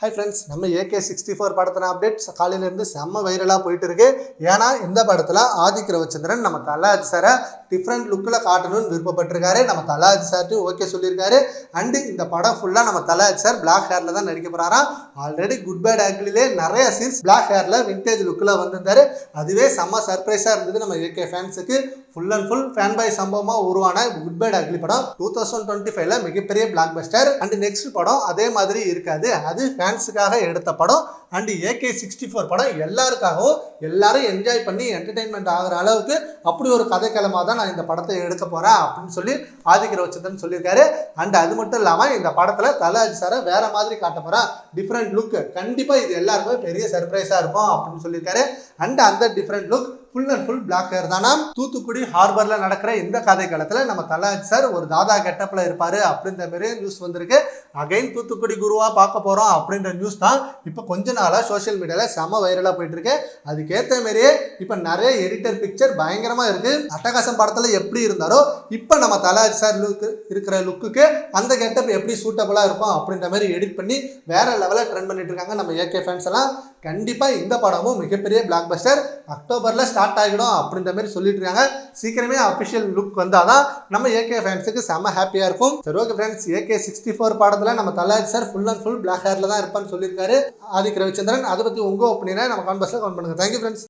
Hi friends நம்ம AK sixty four படத்தின updates காலையிலேருந்து செம்ம வைரலாக போயிட்டு இருக்கு ஏன்னா இந்த படத்தில் ஆதிக் ரவிச்சந்திரன் நம்ம தலாஜ் சாரை டிஃப்ரெண்ட் லுக்கில் காட்டணும்னு விருப்பப்பட்டிருக்காரு. நம்ம தலாஜ் சார்ட்டு ஓகே சொல்லியிருக்காரு. அண்டு இந்த படம் ஃபுல்லாக நம்ம தலாஜ் சார் பிளாக் ஹேரில் தான் நடிக்க போகிறாராம் ஆல்ரெடி குட் பேட் ஆங்கிளிலே நிறைய சீன்ஸ் பிளாக் ஹேரில் விண்டேஜ் லுக்கில் வந்திருந்தாரு. அதுவே செம்ம சர்ப்ரைஸாக இருந்தது நம்ம ஏகே ஃபேன்ஸுக்கு full and full fan by சம்பவமாக உருவான குட் பேட் அக்லி படம். டூ தௌசண்ட் டுவெண்ட்டி ஃபைவ்ல மிகப்பெரிய பிளாக் பஸ்டர் அண்ட் நெக்ஸ்ட் படம் அதே மாதிரி இருக்காது. அது ஃபேன்ஸுக்காக எடுத்த படம் அண்ட் ஏகே சிக்ஸ்டி ஃபோர் படம். எல்லாருக்காகவும் எல்லாரும் என்ஜாய் பண்ணி என்டர்டைன்மெண்ட் ஆகிற அளவுக்கு அப்படி ஒரு கதைக்களமாக தான் நான் இந்த படத்தை எடுக்க போகிறேன் அப்படின்னு சொல்லி ஆதிக்க ரோச்சந்தன் சொல்லியிருக்காரு. அண்ட் அது மட்டும் இல்லாமல் இந்த படத்தில் தலாஜி சாரை வேற மாதிரி காட்ட போகிறேன் டிஃப்ரெண்ட் லுக் கண்டிப்பாக இது எல்லாருக்குமே பெரிய சர்ப்ரைஸாக இருக்கும் அப்படின்னு சொல்லியிருக்காரு. அண்ட் அந்த different look full and full black hair தானா. தூத்துக்குடி ஹார்பர்ல நடக்கிற இந்த கதை காலத்துல நம்ம தலாஜ் சார் ஒரு தாதா கெட்டப்ல இருப்பாரு அப்படின்ற மாதிரி நியூஸ் வந்திருக்கு. அகைன் தூத்துக்குடி குருவா பார்க்க போறோம் அப்படின்ற நியூஸ் தான் இப்போ கொஞ்ச நாளா சோஷியல் மீடியால செம வைரலா போயிட்டு இருக்கு அதுக்கேற்ற மாதிரியே இப்போ நிறைய எடிட்டர் பிக்சர் பயங்கரமா இருக்கு. அட்டகாசம் படத்துல எப்படி இருந்தாரோ இப்போ நம்ம தலாஜ் சார் லுக் இருக்கிற லுக்குக்கு அந்த கெட்டப் எப்படி சூட்டபிளா இருக்கும் அப்படின்ற மாதிரி எடிட் பண்ணி வேற லெவலில் ட்ரெண்ட் பண்ணிட்டு இருக்காங்க நம்ம ஏகே ஃபேன்ஸ் எல்லாம். கண்டிப்பாக இந்த படமும் மிகப்பெரிய பிளாக் பஸ்டர் அக்டோபரில் ஸ்டார்ட் ஆகிடும் அப்படின்ற மாதிரி சொல்லிட்டு இருக்காங்க. சீக்கிரமே அஃபிஷியல் லுக் வந்தாதான் நம்ம ஏகே ஃபேன்ஸுக்கு செம்ம ஹாப்பியாக இருக்கும். சரி okay friends AK sixty four படத்தில் நம்ம தலாஜ் sir full and full black ஹேரில் தான் இருப்பான்னு சொல்லியிருக்காரு. ஆதிக் ரவிச்சந்திரன் அதை பற்றி உங்க ஒப்பீனியனை நம்ம கான்பர்ஸில் கமெண்ட் பண்ணுங்க. Thank you friends